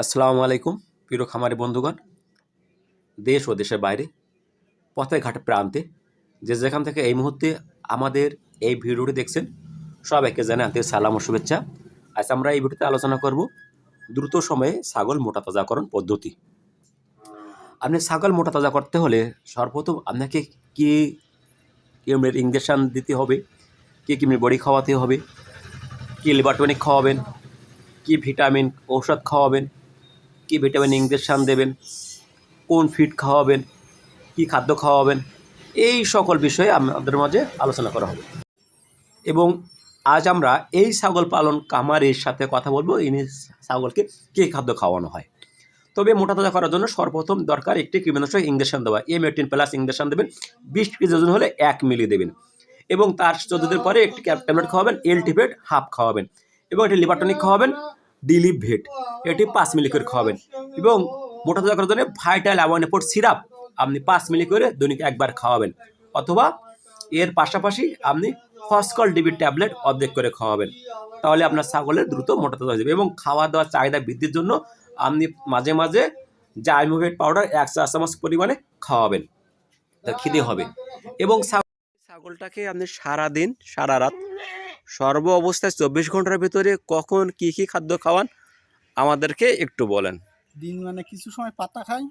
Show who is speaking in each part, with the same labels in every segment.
Speaker 1: আসসালামু আলাইকুম, প্রিয় খামারি বন্ধুগণ। দেশ ও দেশের বাইরে, পথে ঘাটে প্রান্তে, যে যেখান থেকে এই মুহূর্তে আমাদের এই ভিডিওটি দেখছেন, সবাইকে জানাই আন্তরিক সালাম ও শুভেচ্ছা। আজ আমরা এই ভিডিওতে আলোচনা করব দ্রুত সময়ে ছাগল মোটা তাজাকরণ পদ্ধতি। আপনি ছাগল মোটা তাজা করতে হলে সর্বপ্রথম আপনাকে কি ইউনিট ইঞ্জেকশান দিতে হবে, কি কি বড়ি খাওয়াতে হবে, কি লিভার টনিক খাওয়াবেন, কি ভিটামিন ঔষধ খাওয়াবেন কি ভিটামিন ইঞ্জেকশান দেবেন? কোন ফিড খাওয়াবেন? কি খাদ্য খাওয়াবেন? এই সকল বিষয়ে আমাদের মাঝে আলোচনা করা হবে। এবং আজ আমরা এই ছাগল পালন কামারের সাথে কথা বলব। ইনি ছাগলকে কী খাদ্য খাওয়ানো হয়? তবে মোটা তাজা করার জন্য সর্বপ্রথম দরকার একটি কৃমিনাশক ইঞ্জেকশন দেওয়া। এম এইটিন প্লাস ইঞ্জেকশন দেবেন। বিশ কেজি ওজন হলে এক মিলি দেবেন। এবং তার চোদ্দ দিন পরে একটি ট্যাবলেট খাওয়াবেন। এলটিভেট হাফ খাওয়াবেন। এবং একটি লিভারটনিক খাওয়াবেন। ডিলিভ ভেট। এটি পাঁচ মিলি করে খাওয়াবেন। এবং মোটা তাজা করার জন্য ভাইটাল অ্যামোনিয়াপোর সিরাপ আপনি পাঁচ মিলি করে দৈনিক একবার খাওয়াবেন। অথবা এর পাশাপাশি আপনি ফসকল ডিবির ট্যাবলেট অর্ধেক করে খাওয়াবেন। তাহলে আপনার ছাগলের দ্রুত মোটা তাজা হয়ে যাবে এবং খাওয়া দাওয়ার চাহিদা বৃদ্ধির জন্য আপনি মাঝে মাঝে জাইমোভেট পাউডার এক চা চামচ পরিমাণে খাওয়াবেন। তা খিদে হবে। এবং ছাগ- ছাগলটাকে আপনি সারা দিন সারা রাত সর্ব অবস্থায় চব্বিশ ঘণ্টার ভিতরে কখন কি কি খাদ্য খাওয়ান আমাদেরকে একটু বলেন।
Speaker 2: দিন মানে কিছু সময় পাতা খাই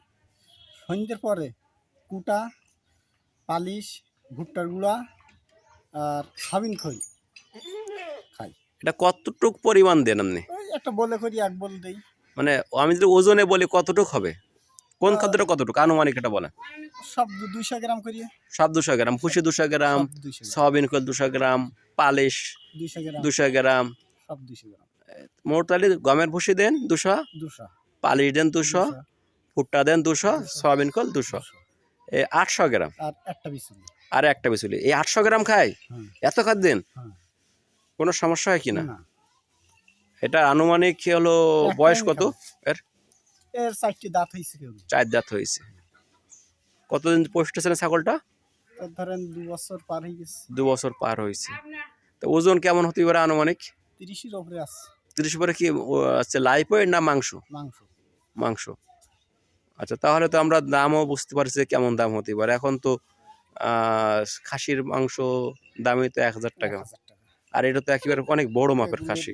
Speaker 2: সন্ধ্যের পরে কুটা পালিশ ভুট্টার গুঁড়া আর সাবিন খই খাই।
Speaker 1: এটা কতটুক পরিমাণ দেন আপনি?
Speaker 2: একটা বলে করি এক বল দেই।
Speaker 1: মানে আমি যদি ওজনে বলি কতটুক হবে? কোন খাদ্যটা কতটুকু? আনুমানিক এটা বলেন।
Speaker 2: সব দুশো গ্রাম করিয়ে
Speaker 1: সব দুশো গ্রাম খুশি দুশো গ্রাম সয়াবিন কল দুশো গ্রাম পালিশ দুশো গ্রাম।
Speaker 2: সব দুইশো গ্রাম।
Speaker 1: মোট তাহলে গমের ভুসি দেন দুশো পালিশ দেন দুশো ভুট্টা দেন দুশো সয়াবিন কল দুশো। আটশো গ্রাম।
Speaker 2: আর একটা বিচুলি।
Speaker 1: এই আটশো গ্রাম খাই? এত খাদ্য দেন
Speaker 2: হ্যাঁ
Speaker 1: কোনো সমস্যা হয় কি না? এটা আনুমানিক কি হলো বয়স কত? এর?
Speaker 2: এর চারটি দাঁত হয়েছে
Speaker 1: চার দাঁত হয়েছে কতদিন পোষতেছেন ছাগলটা?
Speaker 2: ধরেন দু বছর পার হয়ে গেছে।
Speaker 1: দু বছর পার হয়েছে তো ওজন কেমন হতে পারে আনুমানিক?
Speaker 2: তিরিশের আছে।
Speaker 1: তিরিশ পরে কি আছে লাইফ ওয়েট না মাংস?
Speaker 2: মাংস।
Speaker 1: মাংস। আচ্ছা তাহলে তো আমরা দামও বুঝতে পারছি কেমন দাম হতে পারে। এখন তো খাসির মাংস দামই তো এক হাজার টাকা। আর এটা তো একেবারে অনেক বড় মাপের খাসি।